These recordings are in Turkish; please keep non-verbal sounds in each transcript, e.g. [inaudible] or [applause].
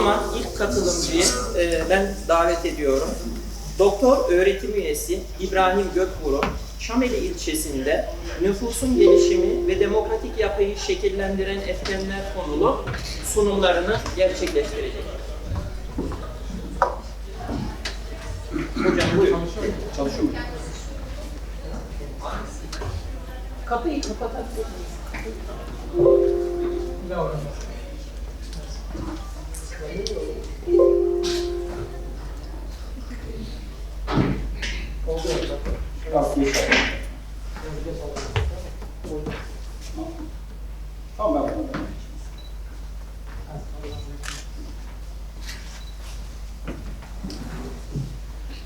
zaman ilk katılımcıyı e, ben davet ediyorum. Doktor öğretim üyesi İbrahim Gökburun, Şameli ilçesinde nüfusun gelişimi ve demokratik yapıyı şekillendiren etkenler konulu sunumlarını gerçekleştirecek. Hocam buyurun. Çalışıyor mu? Kapıyı kapatabilir Biraz geç kaldım.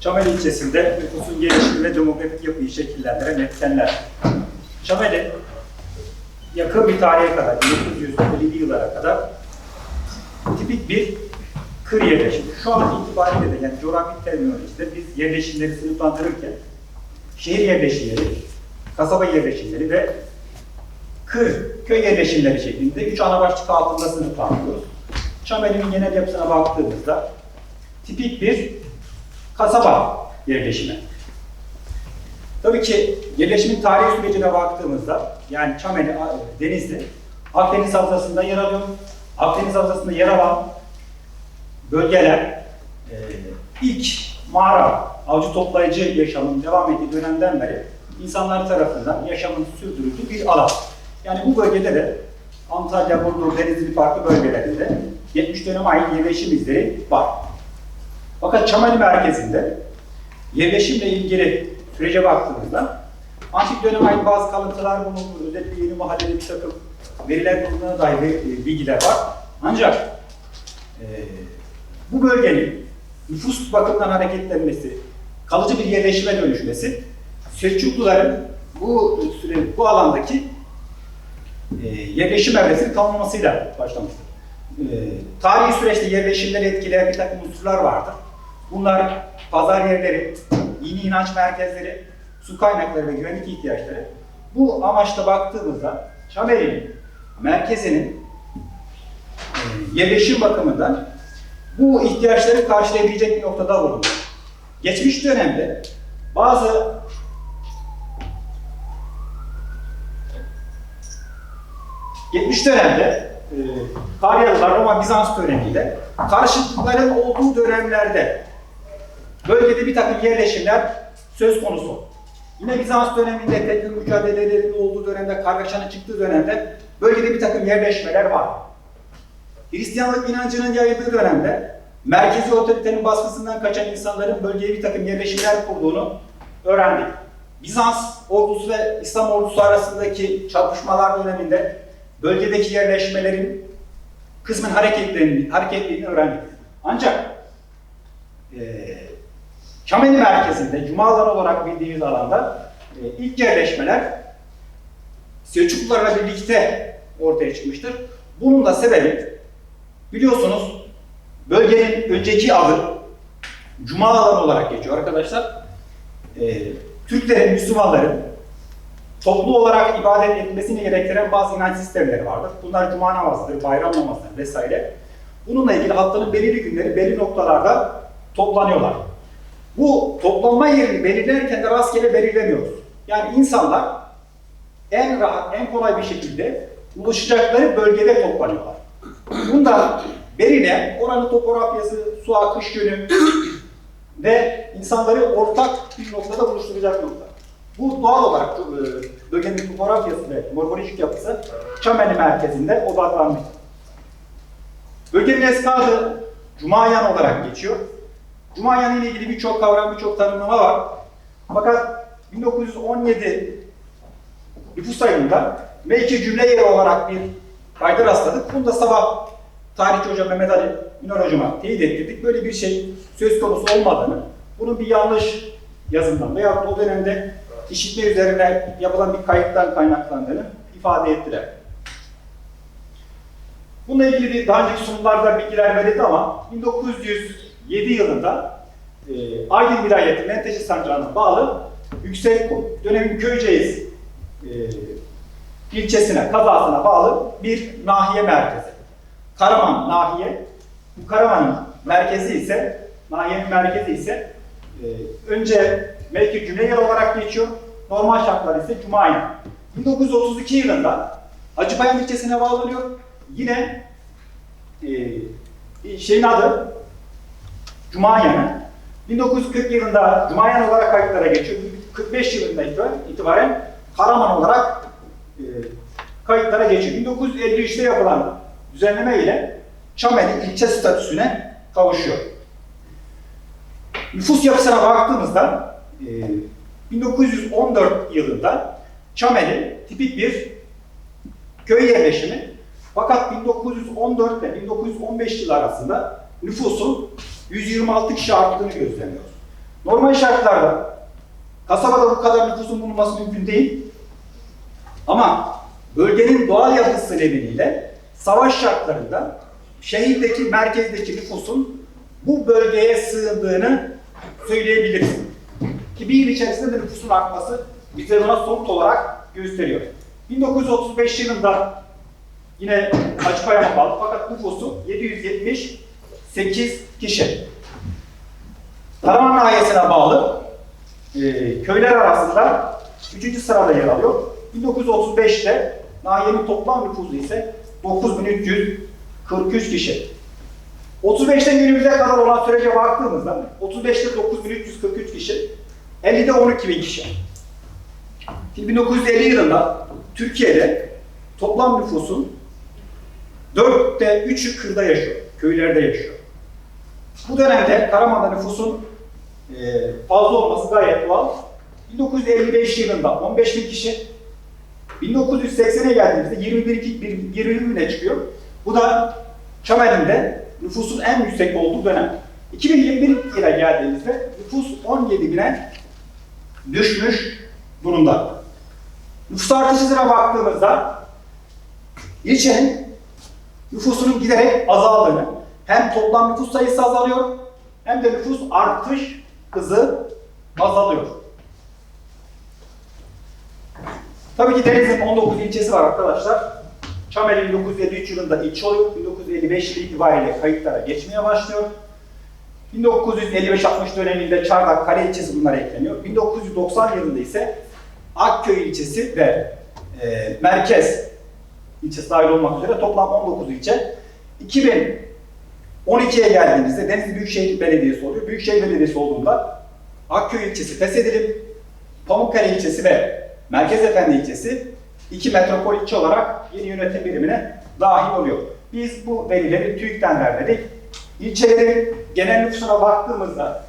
Çameli ilçesinde nüfusun gelişimi ve demografik yapıyı şekillendiren etkenler. Çameli yakın bir tarihe kadar, 1950'li yıllara kadar tipik bir kır yerleşimi. Şu an itibariyle de yani coğrafi terminolojide biz yerleşimleri sınıflandırırken şehir yerleşimleri, kasaba yerleşimleri ve kır, köy yerleşimleri şeklinde üç ana başlık altında sınıflandırıyoruz. Çameli'nin genel yapısına baktığımızda tipik bir kasaba yerleşimi. Tabii ki yerleşimin tarihi sürecine baktığımızda yani Çameli, Denizli, Akdeniz Havzası'nda yer alıyor. Akdeniz Havzası'nda yer alan bölgeler e, ilk mağara, avcı toplayıcı yaşamın devam ettiği dönemden beri insanlar tarafından yaşamın sürdürüldüğü bir alan. Yani bu bölgede de Antalya, Burdur, Denizli farklı bölgelerinde 70 döneme ait yerleşim izleri var. Fakat Çameli merkezinde yerleşimle ilgili sürece baktığımızda antik döneme ait bazı kalıntılar bulundu. Özellikle yeni mahallede bir takım veriler bulunduğuna dair e, bilgiler var. Ancak e, bu bölgenin nüfus bakımından hareketlenmesi, kalıcı bir yerleşime dönüşmesi, Selçukluların bu süre, bu alandaki e, yerleşim evresinin kalmamasıyla başlamıştır. E, tarihi süreçte yerleşimleri etkileyen bir takım unsurlar vardır. Bunlar pazar yerleri, dini inanç merkezleri, su kaynakları ve güvenlik ihtiyaçları. Bu amaçla baktığımızda Çameli'nin merkezinin e, yerleşim bakımından bu ihtiyaçları karşılayabilecek bir noktada bulundu. Geçmiş dönemde bazı Geçmiş dönemde e, Karyalılar, Roma, Bizans dönemiyle karışıklıkların olduğu dönemlerde bölgede bir takım yerleşimler söz konusu. Yine Bizans döneminde teknik mücadelelerin olduğu dönemde, kargaşanın çıktığı dönemde bölgede bir takım yerleşmeler var. Hristiyanlık inancının yayıldığı dönemde merkezi otoritenin baskısından kaçan insanların bölgeye bir takım yerleşimler kurduğunu öğrendik. Bizans ordusu ve İslam ordusu arasındaki çarpışmalar döneminde bölgedeki yerleşmelerin kısmen hareketlerini, hareketliğini öğrendik. Ancak e, Çameli merkezinde, Cumalar olarak bildiğimiz alanda e, ilk yerleşmeler Selçuklularla birlikte ortaya çıkmıştır. Bunun da sebebi biliyorsunuz bölgenin önceki adı Cuma alanı olarak geçiyor arkadaşlar. E, Türklerin, Müslümanların toplu olarak ibadet etmesini gerektiren bazı inanç sistemleri vardır. Bunlar cuma namazıdır, bayram namazıdır vesaire. Bununla ilgili haftanın belirli günleri belli noktalarda toplanıyorlar. Bu toplanma yerini belirlerken de rastgele belirlemiyoruz. Yani insanlar en rahat, en kolay bir şekilde ulaşacakları bölgede toplanıyorlar. Bunda belirleyen oranın topografyası, su akış yönü [clears throat] ve insanları ortak bir noktada buluşturacak nokta. Bu doğal olarak e, bölgenin topografyası ve morfolojik yapısı Çameli merkezinde odaklanmıştır. Bölgenin eski adı Cumayan olarak geçiyor. Cumayan ile ilgili birçok kavram, birçok tanımlama var. Fakat 1917 nüfus sayımında belki cümle yeri olarak bir kayda rastladık. Bunu da sabah tarihçi hocam Mehmet Ali Ünal hocama teyit ettirdik. Böyle bir şey söz konusu olmadığını, bunun bir yanlış yazından veya o dönemde işitme üzerine yapılan bir kayıttan kaynaklandığını ifade ettiler. Bununla ilgili daha önceki sunumlarda bilgiler verildi ama 1907 yılında e, Aydın vilayeti Menteşe Sancağı'na bağlı Yüksek dönemin Köyceğiz e, ilçesine, kazasına bağlı bir nahiye merkezi. Karaman Nahiye Bu Karaman'ın merkezi ise, nahiyenin merkezi ise e, önce Mevki Cüneyr olarak geçiyor. Normal şartlar ise Cumayan. 1932 yılında Acıpayam ilçesine bağlanıyor. Yine e, şeyin adı Cumayan'ı 1940 yılında Cumayan olarak kayıtlara geçiyor. 45 yılında itibaren Karaman olarak e, kayıtlara geçiyor. 1953'te yapılan düzenleme ile Çameli ilçe statüsüne kavuşuyor. Nüfus yapısına baktığımızda e, 1914 yılında Çameli tipik bir köy yerleşimi fakat 1914 ile 1915 yıl arasında nüfusun 126 kişi arttığını gözlemliyoruz. Normal şartlarda kasabada bu kadar nüfusun bulunması mümkün değil. Ama bölgenin doğal yapısı nedeniyle savaş şartlarında şehirdeki, merkezdeki nüfusun bu bölgeye sığındığını söyleyebiliriz. Ki bir yıl içerisinde de nüfusun artması bize buna somut olarak gösteriyor. 1935 yılında yine Acıpayam'a bağlı fakat nüfusu 778 kişi. Karaman nahiyesine bağlı e, köyler arasında 3. sırada yer alıyor. 1935'te nahiyenin toplam nüfusu ise 9343 kişi. 35'ten günümüze kadar olan sürece baktığımızda 35'te 9343 kişi, 50'de 12 bin kişi. Şimdi 1950 yılında Türkiye'de toplam nüfusun 4'te 3'ü kırda yaşıyor, köylerde yaşıyor. Bu dönemde Karaman'da nüfusun e, fazla olması gayet doğal. 1955 yılında 15 bin kişi, 1980'e geldiğimizde 21, 21 bine çıkıyor. Bu da Çamel'inde nüfusun en yüksek olduğu dönem. 2021 yıla geldiğimizde nüfus 17 bine düşmüş durumda. Nüfus artışına baktığımızda ilçenin nüfusunun giderek azaldığını, hem toplam nüfus sayısı azalıyor, hem de nüfus artış hızı azalıyor. Tabii ki Denizli'nin 19 ilçesi var arkadaşlar. Çameli 1953 yılında ilçe oluyor. 1955 yılı itibariyle kayıtlara geçmeye başlıyor. 1955-60 döneminde Çardak Kale ilçesi bunlara ekleniyor. 1990 yılında ise Akköy ilçesi ve e, Merkez ilçesi dahil olmak üzere toplam 19 ilçe. 2012'ye geldiğimizde Denizli Büyükşehir Belediyesi oluyor. Büyükşehir Belediyesi olduğunda Akköy ilçesi feshedilip Pamukkale ilçesi ve Merkez Efendi ilçesi iki metropol ilçe olarak yeni yönetim birimine dahil oluyor. Biz bu verileri TÜİK'ten vermedik. İlçelerin genel nüfusuna baktığımızda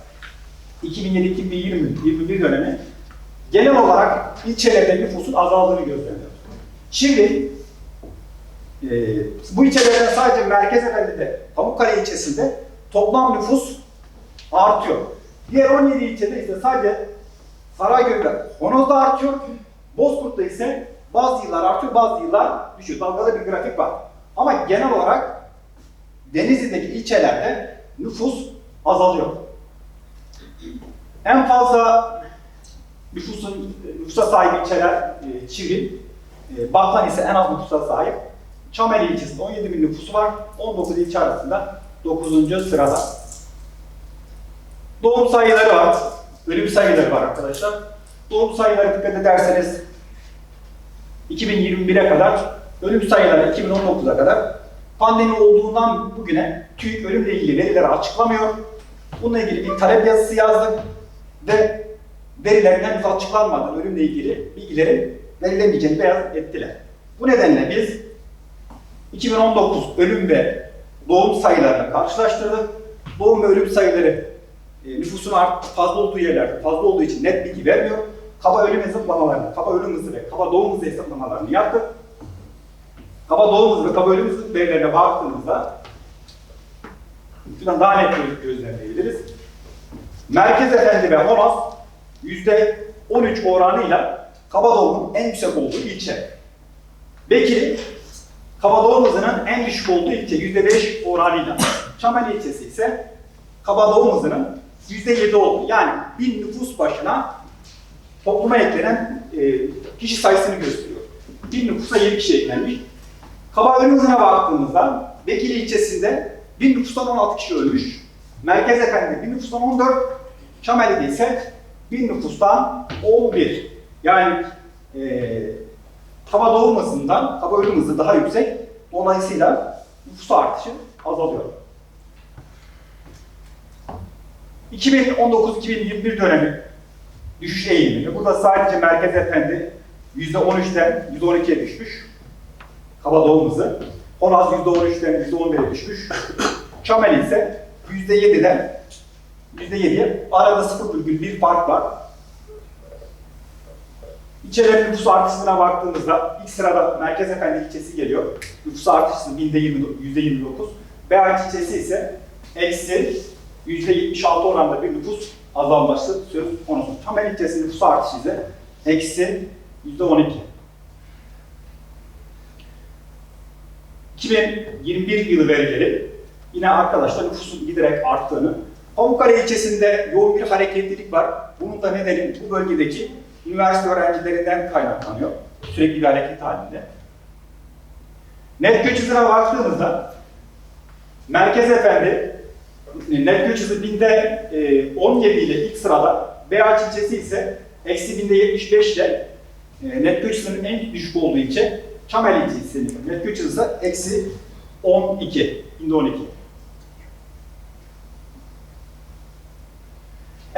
2007-2021 dönemi genel olarak ilçelerde nüfusun azaldığını gözlemliyoruz. Şimdi e, bu ilçelerden sadece Merkez Efendi'de, Pamukkale ilçesinde toplam nüfus artıyor. Diğer 17 ilçede ise sadece Sarayköy'de Honoz'da artıyor, Bozkurt'ta ise bazı yıllar artıyor, bazı yıllar düşüyor. Dalgalı bir grafik var. Ama genel olarak Denizli'deki ilçelerde nüfus azalıyor. En fazla nüfusun nüfusa sahip ilçeler e, Çivil, e, Batman ise en az nüfusa sahip. Çameli ilçesinde 17 bin nüfusu var. 19 ilçe arasında 9. sırada. Doğum sayıları var. Ölüm sayıları var arkadaşlar. Doğum sayıları dikkat ederseniz 2021'e kadar, ölüm sayıları 2019'a kadar pandemi olduğundan bugüne TÜİK ölümle ilgili verileri açıklamıyor. Bununla ilgili bir talep yazısı yazdık ve verilerin henüz açıklanmadan ölümle ilgili bilgilerin verilemeyeceğini beyan ettiler. Bu nedenle biz 2019 ölüm ve doğum sayılarını karşılaştırdık. Doğum ve ölüm sayıları e, nüfusun art, fazla olduğu yerlerde fazla olduğu için net bilgi vermiyor. Kaba ölüm hesaplamalarını, kaba ölüm hızı ve kaba doğum hızı hesaplamalarını yaptık. Kaba doğum hızı ve kaba ölüm hızı verilerine baktığımızda şuradan daha net göz- gözlemleyebiliriz. Merkez Efendi ve Honas yüzde 13 oranıyla kaba doğumun en yüksek olduğu ilçe. Bekiri kaba doğum hızının en düşük olduğu ilçe yüzde 5 oranıyla. Çamel ilçesi ise kaba doğum hızının yüzde 7 olduğu. Yani bin nüfus başına topluma eklenen e, kişi sayısını gösteriyor. Bin nüfusa 7 kişi eklenmiş. Kaba ölüm hızına baktığımızda Bekiri ilçesinde 1000 nüfustan 16 kişi ölmüş. Merkez Efendi 1000 nüfustan 14, Çameli'de ise 1000 nüfustan 11. Yani eee hava doğum hızından hava ölüm hızı daha yüksek. Dolayısıyla nüfus artışı azalıyor. 2019-2021 dönemi düşüş eğilimi. Burada sadece Merkez Efendi %13'ten %12'ye düşmüş. Hava doğum hızı. Honaz %13'ten %11'e düşmüş. Çamel ise %7'den %7'ye arada 0,1 fark var. İçerinin nüfus artışına baktığımızda ilk sırada Merkez Efendi ilçesi geliyor. Nüfus artışı %20, %29. Beyak ilçesi ise eksi %76 oranında bir nüfus azalması söz konusu. Çamel ilçesinin nüfus artışı ise eksi %12. 2021 yılı verileri yine arkadaşlar nüfusun giderek arttığını, Pamukkale ilçesinde yoğun bir hareketlilik var. Bunun da nedeni bu bölgedeki üniversite öğrencilerinden kaynaklanıyor. Sürekli bir hareket halinde. Net göç hızına baktığımızda Merkez Efendi net göç hızı binde e, 17 ile ilk sırada, BH ilçesi ise eksi binde 75 ile e, net göç hızının en düşük olduğu ilçe Çamel ilçesi. Net göç hızı eksi 12, binde 12.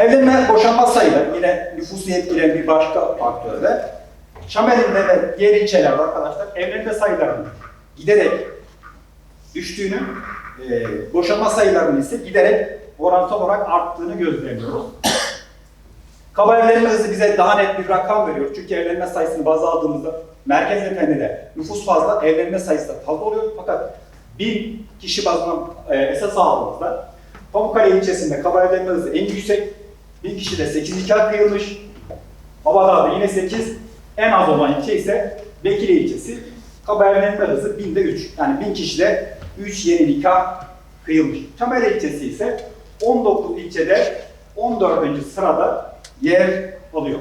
Evlenme boşanma sayıları yine nüfusu etkileyen bir başka faktör de Çamel'inde ve diğer ilçelerde arkadaşlar evlenme sayılarının giderek düştüğünü, e, boşanma sayılarının ise giderek oransal olarak arttığını gözlemliyoruz. [coughs] Kaba evlenme hızı bize daha net bir rakam veriyor. Çünkü evlenme sayısını baz aldığımızda Merkez Efendi'de nüfus fazla, evlenme sayısı da fazla oluyor. Fakat bin kişi bazına e, esas aldığımızda Pamukkale ilçesinde kaba evlenme hızı en yüksek. Bin kişi de 8 nikah kıyılmış. Babadağ'da yine 8. En az olan ilçe ise Bekirli ilçesi. Evlenme hızı binde 3. Yani bin kişide 3 yeni nikah kıyılmış. Çameli ilçesi ise 19 ilçede 14. sırada yer alıyor.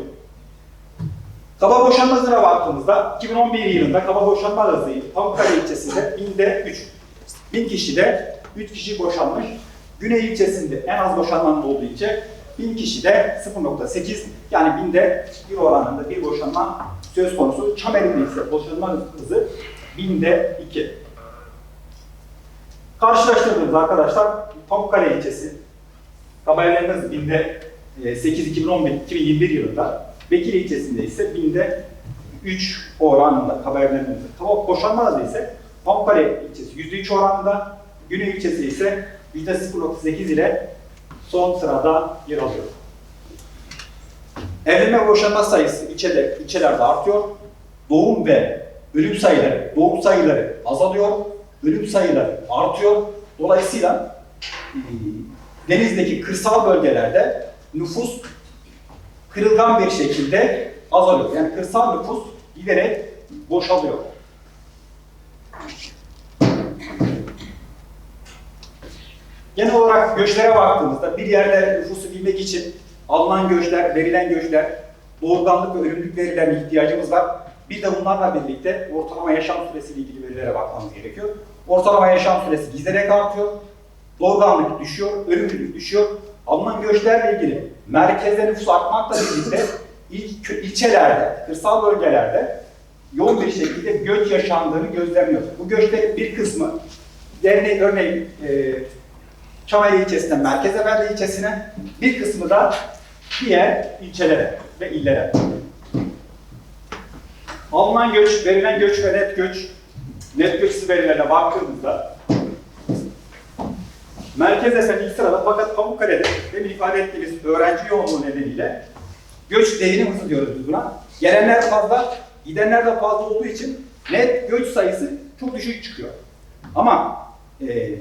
Kaba boşanma hızına baktığımızda 2011 yılında kaba boşanma hızı Pamukkale ilçesinde binde 3. 1000 kişide 3 kişi boşanmış. Güney ilçesinde en az boşanmanın olduğu ilçe 1000 kişide 0.8 yani binde bir oranında bir boşanma söz konusu. Çameli'de ise boşanma hızı binde 2. Karşılaştırdığımız arkadaşlar Pamukkale ilçesi kaba binde 8 2011 2021 yılında Bekir ilçesinde ise binde 3 oranında kaba evlenme boşanma hızı ise Pamukkale ilçesi %3 oranında, Güney ilçesi ise %0.8 ile son sırada yer alıyor. Evlenme boşanma sayısı ilçede, ilçelerde artıyor. Doğum ve ölüm sayıları, doğum sayıları azalıyor, ölüm sayıları artıyor. Dolayısıyla e, denizdeki kırsal bölgelerde nüfus kırılgan bir şekilde azalıyor. Yani kırsal nüfus giderek boşalıyor. Genel olarak göçlere baktığımızda bir yerde nüfusu bilmek için alınan göçler, verilen göçler, doğurganlık ve ölümlük verilerine ihtiyacımız var. Bir de bunlarla birlikte ortalama yaşam süresiyle ilgili verilere bakmamız gerekiyor. Ortalama yaşam süresi giderek artıyor. Doğurganlık düşüyor, ölümlülük düşüyor. Alınan göçlerle ilgili merkezde nüfus artmakla birlikte il, ilçelerde, kırsal bölgelerde yoğun bir şekilde göç yaşandığını gözlemliyoruz. Bu göçlerin bir kısmı, örneğin, örneğin e, Çameli ilçesinden Merkez Efendi ilçesine, bir kısmı da diğer ilçelere ve illere. Alınan göç, verilen göç ve net göç, net göç verilerine baktığımızda Merkez Efendi ilk sırada fakat Pamukkale'de demin ifade ettiğimiz öğrenci yoğunluğu nedeniyle göç devinim hızı diyoruz biz buna. Gelenler fazla, gidenler de fazla olduğu için net göç sayısı çok düşük çıkıyor. Ama e,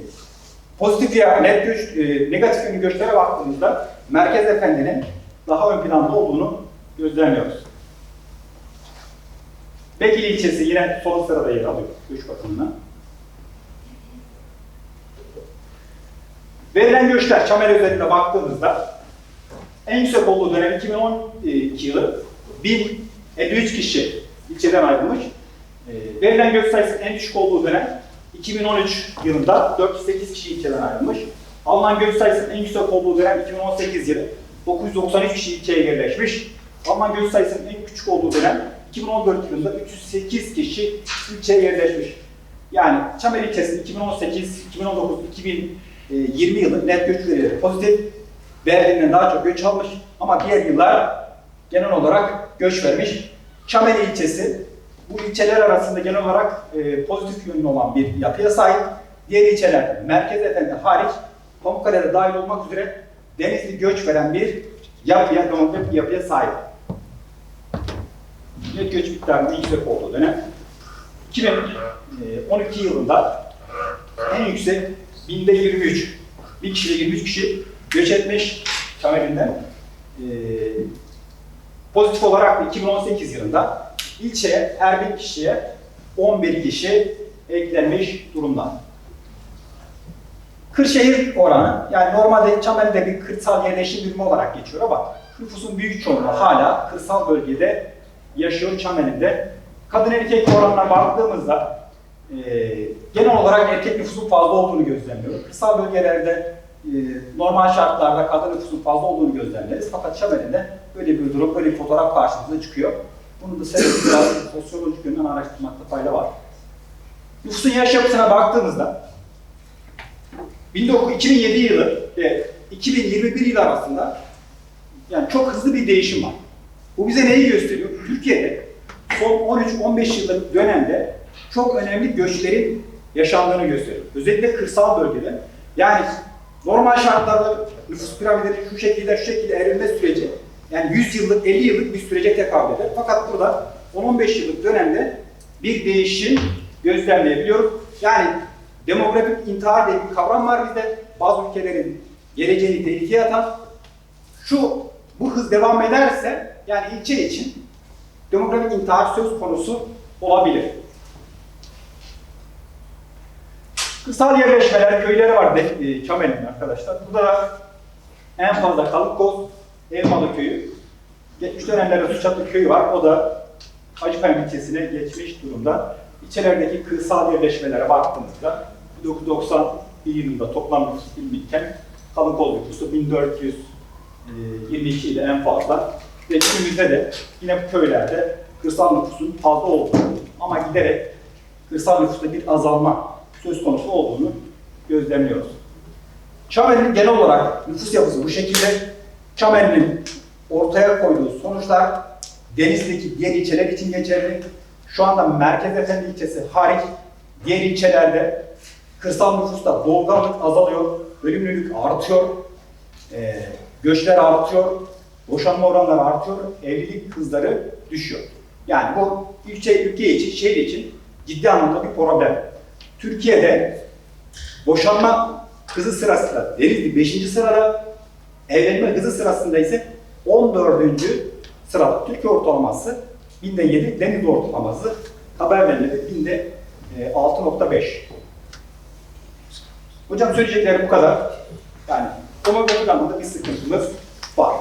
pozitif ya net göç, e, negatif yönlü göçlere baktığımızda Merkez Efendi'nin daha ön planda olduğunu gözlemliyoruz. Bekir ilçesi yine son sırada yer alıyor göç bakımından. Verilen göçler Çamel özelinde baktığımızda en yüksek olduğu dönem 2012 yılı 1053 kişi ilçeden ayrılmış. E, verilen göç sayısı en düşük olduğu dönem 2013 yılında 408 kişi ilçeden ayrılmış. Alınan göç sayısının en yüksek olduğu dönem 2018 yılı 993 kişi ilçeye yerleşmiş. Alınan göç sayısının en küçük olduğu dönem 2014 yılında 308 kişi ilçeye yerleşmiş. Yani Çamel ilçesi 2018, 2019, 2020 yılı net göç verileri pozitif. Verdiğinden daha çok göç almış ama diğer yıllar genel olarak göç vermiş. Çameli ilçesi bu ilçeler arasında genel olarak e, pozitif yönlü olan bir yapıya sahip. Diğer ilçeler Merkez Efendi hariç Pamukkale'de dahil olmak üzere denizli göç veren bir yapıya, demografik yapıya sahip. Net göç miktarının yüksek olduğu dönem 2012 yılında en yüksek binde 23, bir kişide 23 kişi göç etmiş Çameli'nden. Ee, pozitif olarak da 2018 yılında ilçeye her bir kişiye 11 kişi eklenmiş durumda. Kırşehir oranı, yani normalde Çameli'de bir kırsal yerleşim birimi olarak geçiyor ama nüfusun büyük çoğunluğu hala kırsal bölgede yaşıyor Çameli'de. Kadın erkek oranına baktığımızda e, genel olarak erkek nüfusun fazla olduğunu gözlemliyoruz. Kırsal bölgelerde e, normal şartlarda kadın nüfusun fazla olduğunu gözlemleriz. Fakat Çameli'de böyle bir durum, böyle bir fotoğraf karşımıza çıkıyor. Bunun da sebebi sosyolojik yönden araştırmakta fayda var. Nüfusun yaş yapısına baktığımızda 19 2007 yılı ve 2021 yılı arasında yani çok hızlı bir değişim var. Bu bize neyi gösteriyor? Türkiye'de son 13-15 yıllık dönemde çok önemli göçlerin yaşandığını gösteriyor. Özellikle kırsal bölgede. Yani normal şartlarda nüfus piramidinin şu şekilde şu şekilde erilme süreci yani 100 yıllık 50 yıllık bir sürece tekabül eder. Fakat burada 10-15 yıllık dönemde bir değişim gözlemleyebiliyoruz. Yani demografik intihar diye bir kavram var bizde. Bazı ülkelerin geleceğini tehlikeye atan. Şu bu hız devam ederse yani ilçe için demografik intihar söz konusu olabilir. Kırsal yerleşmeler, köyleri var de, e, arkadaşlar. Burada da en fazla Kalıkoz, Elmalı köyü, geçmiş dönemlerde Suçatlı köyü var. O da Hacıpayam ilçesine geçmiş durumda. İçerilerdeki kırsal yerleşmelere baktığımızda 1991 yılında toplam nüfus bilmikken Kalıkoz nüfusu 1422 ile en fazla. Ve günümüzde de yine bu köylerde kırsal nüfusun fazla olduğunu ama giderek kırsal nüfusta bir azalma söz konusu olduğunu gözlemliyoruz. Çameli'nin genel olarak nüfus yapısı bu şekilde. Çameli'nin ortaya koyduğu sonuçlar Denizli'deki diğer ilçeler için geçerli. Şu anda Merkez Efendi ilçesi hariç diğer ilçelerde kırsal nüfusta doğurganlık azalıyor, ölümlülük artıyor, e, göçler artıyor, boşanma oranları artıyor, evlilik hızları düşüyor. Yani bu ülke, ülke için, şehir için ciddi anlamda bir problem. Türkiye'de boşanma hızı sırasında Denizli 5. sırada, evlenme hızı sırasında ise 14. sırada. Türkiye ortalaması binde 7, Denizli ortalaması haber verilmedi binde e, 6.5. Hocam söyleyeceklerim bu kadar. Yani demografik anlamda bir sıkıntımız var.